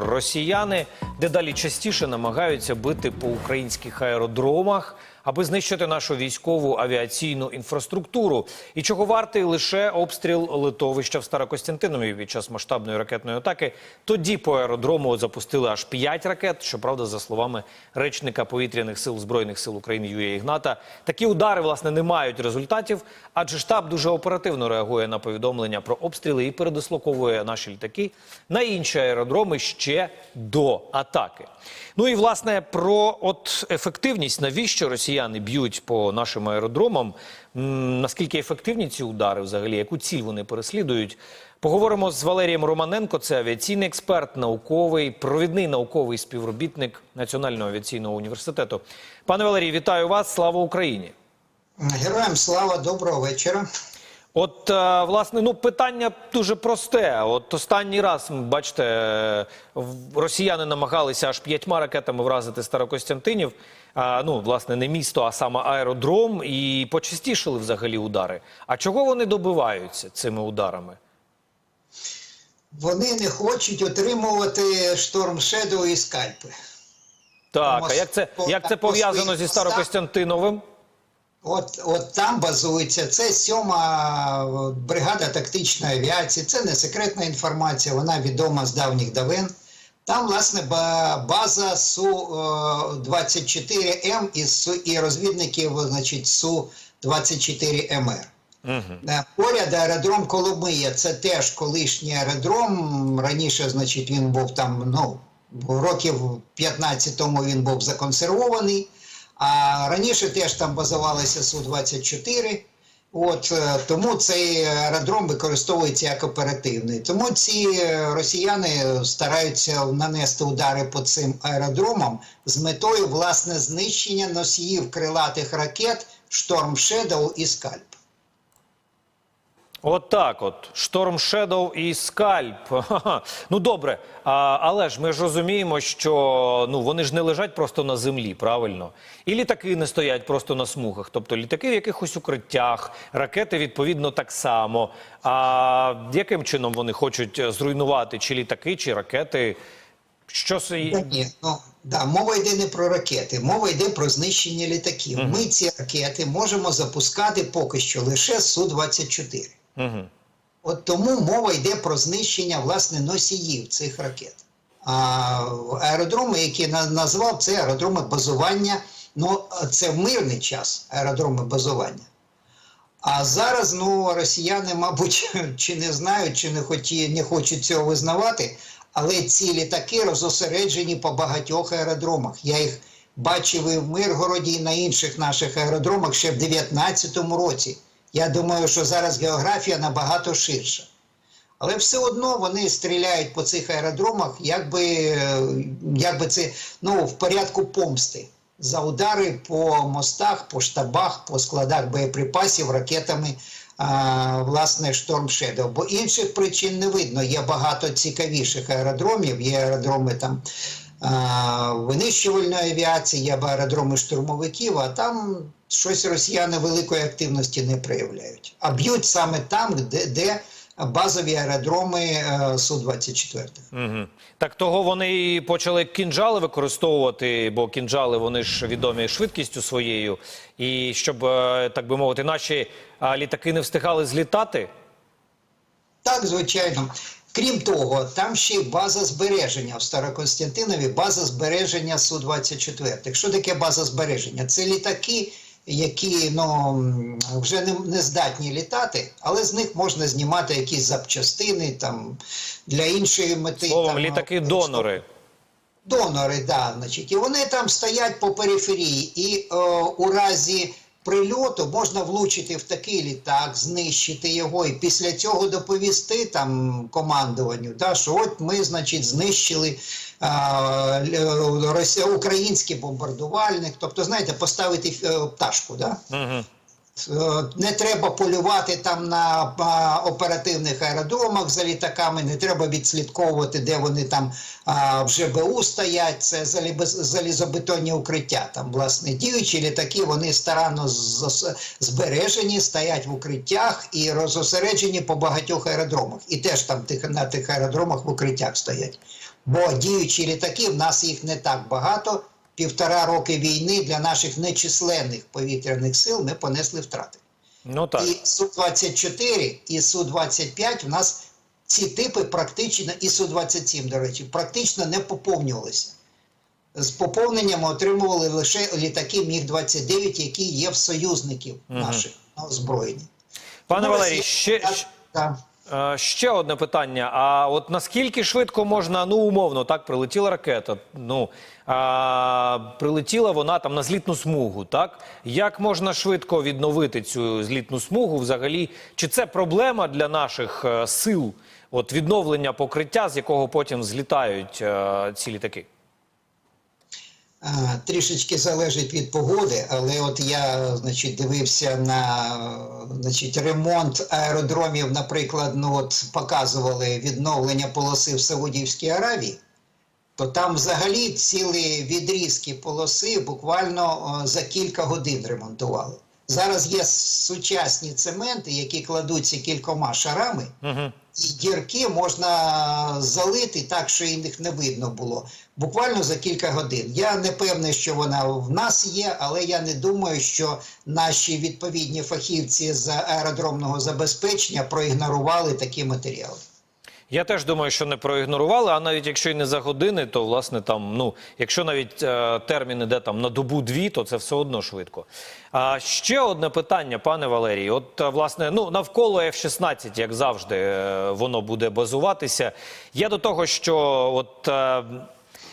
Росіяни. Дедалі частіше намагаються бити по українських аеродромах, аби знищити нашу військову авіаційну інфраструктуру. І чого вартий лише обстріл литовища в Старокостянтинові під час масштабної ракетної атаки. Тоді по аеродрому запустили аж п'ять ракет. Щоправда, за словами речника повітряних сил збройних сил України Юрія Ігната, такі удари власне не мають результатів, адже штаб дуже оперативно реагує на повідомлення про обстріли і передислоковує наші літаки на інші аеродроми ще до атаки. Ну і власне про от ефективність, навіщо росіяни б'ють по нашим аеродромам, наскільки ефективні ці удари, взагалі, яку ціль вони переслідують. Поговоримо з Валерієм Романенко, це авіаційний експерт, науковий, провідний науковий співробітник Національного авіаційного університету. Пане Валерій, вітаю вас! Слава Україні! Героям слава, доброго вечора. От е, власне, ну питання дуже просте. От останній раз бачите, е, росіяни намагалися аж п'ятьма ракетами вразити Старокостянтинів. А, ну, власне, не місто, а саме аеродром, і почастішили взагалі удари. А чого вони добиваються цими ударами? Вони не хочуть отримувати шторм Шедоу і скальпи. Так, а як це як це пов'язано зі. Старокостянтиновим? От, от там базується. Це сьома е, бригада тактичної авіації. Це не секретна інформація, вона відома з давніх давен. Там, власне, база Су-24М і, Су- і розвідників, значить, Су-24МР. Е, Поряд аеродром Коломия, це теж колишній аеродром. Раніше, значить, він був там, ну, років 15 тому він був законсервований. А раніше теж там базувалися Су-24. От е, тому цей аеродром використовується як оперативний. Тому ці е, росіяни стараються нанести удари по цим аеродромам з метою власне знищення носіїв крилатих ракет Шторм Шедоу і Скальп. От так, от Шторм Шедоу і Скальп. Ну добре, а, але ж ми ж розуміємо, що ну вони ж не лежать просто на землі, правильно? І літаки не стоять просто на смугах. Тобто літаки в якихось укриттях, ракети відповідно так само. А яким чином вони хочуть е, зруйнувати чи літаки, чи ракети? Що це? ні, ну да, мова йде не про ракети, мова йде про знищення літаків. Ми ці ракети можемо запускати поки що лише з Су-24. Угу. От тому мова йде про знищення власне носіїв цих ракет. А аеродроми, які назвав, це аеродроми базування. Ну це в мирний час аеродроми базування. А зараз ну росіяни, мабуть, чи не знають, чи не хоті, не хочуть цього визнавати. Але ці літаки розосереджені по багатьох аеродромах. Я їх бачив і в Миргороді, і на інших наших аеродромах ще в 2019 році. Я думаю, що зараз географія набагато ширша. Але все одно вони стріляють по цих аеродромах, якби, якби це ну, в порядку помсти за удари по мостах, по штабах, по складах боєприпасів ракетами а, власне Шторм Шедоу. Бо інших причин не видно. Є багато цікавіших аеродромів, є аеродроми там винищувальної авіації, є аеродроми штурмовиків, а там щось росіяни великої активності не проявляють. А б'ють саме там, де, де базові аеродроми е, Су-24. Угу. Так того вони і почали кінжали використовувати, бо кінжали вони ж відомі швидкістю своєю. І щоб, е, так би мовити, наші літаки не встигали злітати. Так, звичайно. Крім того, там ще й база збереження в Староконстантинові, база збереження Су-24. Що таке база збереження? Це літаки, які ну, вже не, не здатні літати, але з них можна знімати якісь запчастини там, для іншої мети. Словом, там, літаки-донори. Донори, да, значить, і вони там стоять по периферії, і е, у разі прильоту можна влучити в такий літак, знищити його, і після цього доповісти там командуванню, да, що от ми, значить, знищили л- український бомбардувальник, тобто, знаєте, поставити е, пташку, да? Угу. Е, Не треба полювати там на оперативних аеродромах за літаками, не треба відслідковувати, де вони там в ЖБУ стоять. Це залізобетонні укриття. Там, власне, діючі літаки, вони старанно збережені, стоять в укриттях і розосереджені по багатьох аеродромах. І теж там на тих аеродромах в укриттях стоять. Бо діючі літаки, в нас їх не так багато. Півтора роки війни для наших нечисленних повітряних сил ми понесли втрати. Ну так. І Су-24 і Су-25 в нас ці типи практично, і Су-27, до речі, практично не поповнювалися. З поповненням отримували лише літаки Міг-29, які є в союзників наших на озброєнні. Пане Валерій, ще, Так. Е, Ще одне питання. А от наскільки швидко можна, ну умовно, так прилетіла ракета. Ну а, прилетіла вона там на злітну смугу. Так як можна швидко відновити цю злітну смугу? Взагалі, чи це проблема для наших е, сил? От відновлення покриття, з якого потім злітають е, ці літаки? Трішечки залежить від погоди, але от я значить, дивився на значить, ремонт аеродромів, наприклад, ну от показували відновлення полоси в Саудівській Аравії, то там взагалі цілі відрізки полоси буквально за кілька годин ремонтували. Зараз є сучасні цементи, які кладуться кількома шарами. І дірки можна залити так, що їх не видно було. Буквально за кілька годин. Я не певний, що вона в нас є, але я не думаю, що наші відповідні фахівці з аеродромного забезпечення проігнорували такі матеріали. Я теж думаю, що не проігнорували. А навіть якщо і не за години, то власне там, ну якщо навіть е, термін іде там на добу дві, то це все одно швидко. А ще одне питання, пане Валерій. От е, власне, ну навколо F-16, як завжди, е, воно буде базуватися. Я до того, що от е,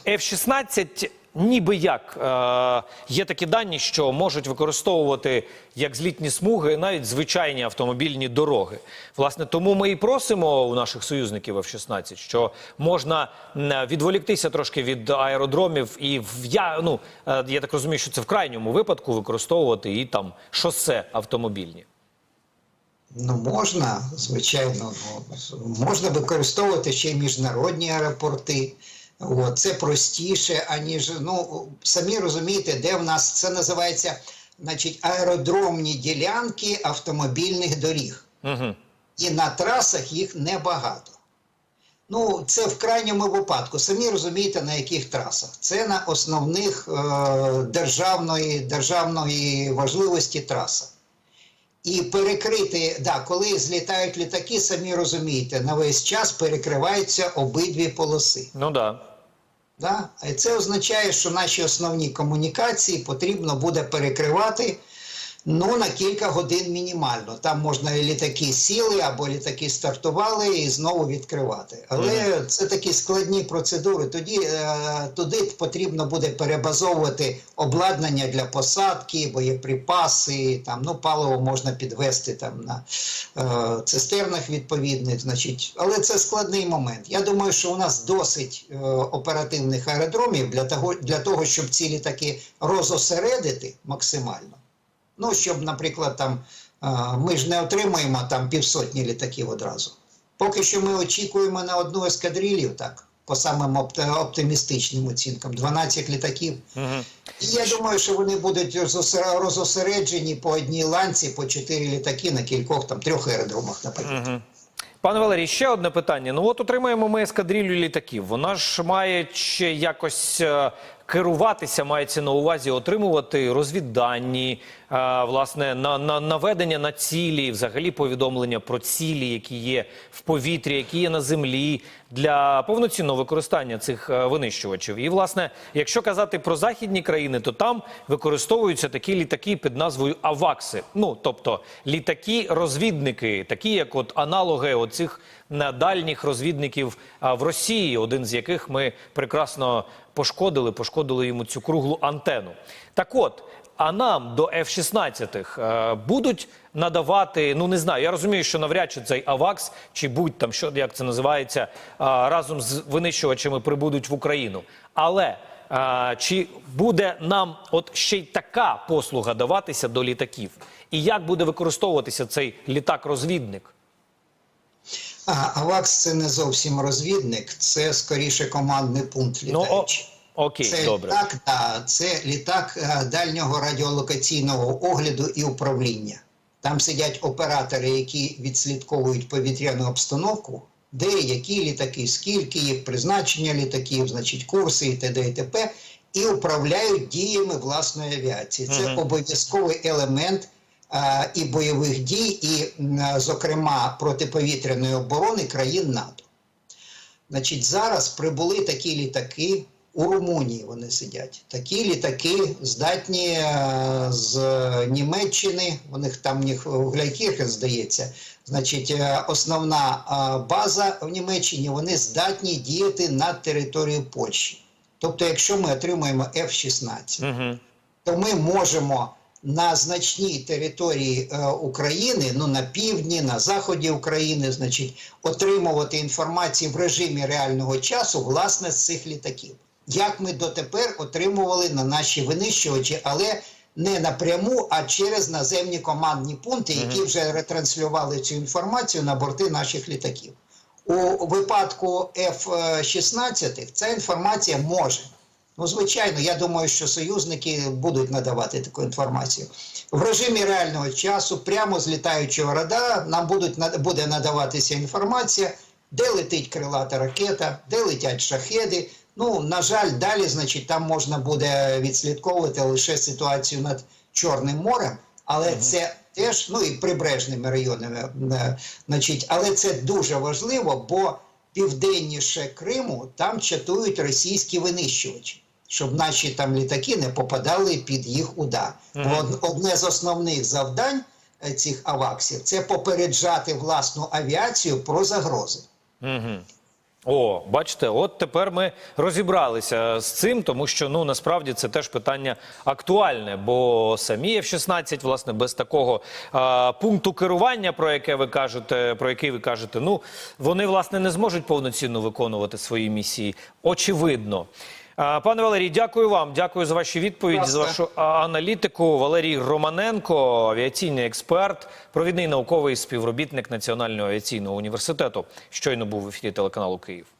F-16 ніби як е, є такі дані, що можуть використовувати як злітні смуги навіть звичайні автомобільні дороги. Власне, тому ми і просимо у наших союзників F-16, що можна відволіктися трошки від аеродромів і в я ну е, я так розумію, що це в крайньому випадку використовувати і там шосе автомобільні. Ну, можна, звичайно, ну, можна використовувати ще й міжнародні аеропорти. От, це простіше, аніж ну самі розумієте, де в нас це називається значить, аеродромні ділянки автомобільних доріг. Угу. І на трасах їх небагато. Ну, це в крайньому випадку. Самі розумієте, на яких трасах. Це на основних е, державної, державної важливості трасах. І перекрити, да, коли злітають літаки, самі розумієте, на весь час перекриваються обидві полоси. Ну да. Да? І це означає, що наші основні комунікації потрібно буде перекривати ну, на кілька годин мінімально. Там можна і літаки сіли або літаки стартували і знову відкривати. Але це такі складні процедури. Тоді е, туди потрібно буде перебазовувати обладнання для посадки, боєприпаси, там, ну, паливо можна підвести там, на е, цистернах відповідних. Значить, але це складний момент. Я думаю, що у нас досить е, оперативних аеродромів для того, для того, щоб ці літаки розосередити максимально. Ну, щоб, наприклад, там ми ж не отримуємо там півсотні літаків одразу. Поки що ми очікуємо на одну ескадрилью, так, по самим оптимістичним оцінкам, 12 літаків. Угу. І я думаю, що вони будуть розосереджені по одній ланці, по 4 літаки на кількох там трьох аеродромах, наприклад. Угу. Пане Валерій, ще одне питання. Ну от отримаємо ми ескадрилью літаків. Вона ж має ще якось е, керуватися, мається на увазі отримувати розвіддані, е, власне, на, на наведення на цілі, взагалі повідомлення про цілі, які є в повітрі, які є на землі, для повноцінного використання цих е, винищувачів. І, власне, якщо казати про західні країни, то там використовуються такі літаки під назвою Авакси. Ну тобто літаки-розвідники, такі як от аналоги оцих на дальніх розвідників в Росії, один з яких ми прекрасно пошкодили, пошкодили йому цю круглу антену. Так от. А нам до F-16 е, будуть надавати, ну не знаю, я розумію, що навряд чи цей АВАКС чи будь там, що як це називається, е, разом з винищувачами прибудуть в Україну. Але А, чи буде нам от ще й така послуга даватися до літаків? І як буде використовуватися цей літак-розвідник? А, АВАКС це не зовсім розвідник, це скоріше командний пункт Ну, окей, це добре. літак, да, це літак е, дальнього радіолокаційного огляду і управління. Там сидять оператори, які відслідковують повітряну обстановку, де які літаки, скільки їх, призначення літаків, значить курси і т.д. і т.п. і управляють діями власної авіації. Це Мгм. обов'язковий елемент і бойових дій, і, е, зокрема, протиповітряної оборони країн НАТО. Значить, зараз прибули такі літаки. У Румунії вони сидять. Такі літаки здатні е, з Німеччини. У них там у в Гляйкірхен, здається. Значить, е, основна е, база в Німеччині. Вони здатні діяти на території Польщі. Тобто, якщо ми отримаємо F-16, Угу. то ми можемо на значній території е, України, ну на півдні, на заході України, значить, отримувати інформацію в режимі реального часу, власне, з цих літаків. Як ми дотепер отримували на наші винищувачі, але не напряму, а через наземні командні пункти, які вже ретранслювали цю інформацію на борти наших літаків. У випадку F-16 ця інформація може. Ну, звичайно, я думаю, що союзники будуть надавати таку інформацію. В режимі реального часу, прямо з літаючого радара, нам будуть, буде надаватися інформація, де летить крилата ракета, де летять шахеди. Ну, на жаль, далі, значить, там можна буде відслідковувати лише ситуацію над Чорним морем, але це теж, ну і прибережними районами, е, значить, але це дуже важливо, бо південніше Криму там чатують російські винищувачі, щоб наші там літаки не попадали під їх удар. Мгм. Од- Одне з основних завдань е, цих аваксів це попереджати власну авіацію про загрози. Угу. О, бачите, от тепер ми розібралися з цим, тому що ну насправді це теж питання актуальне, бо самі F-16, власне, без такого а, пункту керування, про яке ви кажете, про який ви кажете, ну вони власне не зможуть повноцінно виконувати свої місії. Очевидно. Пане Валерій, дякую вам. Дякую за ваші відповіді, за вашу аналітику. Валерій Романенко, авіаційний експерт, провідний науковий співробітник Національного авіаційного університету. Щойно був в ефірі телеканалу Київ.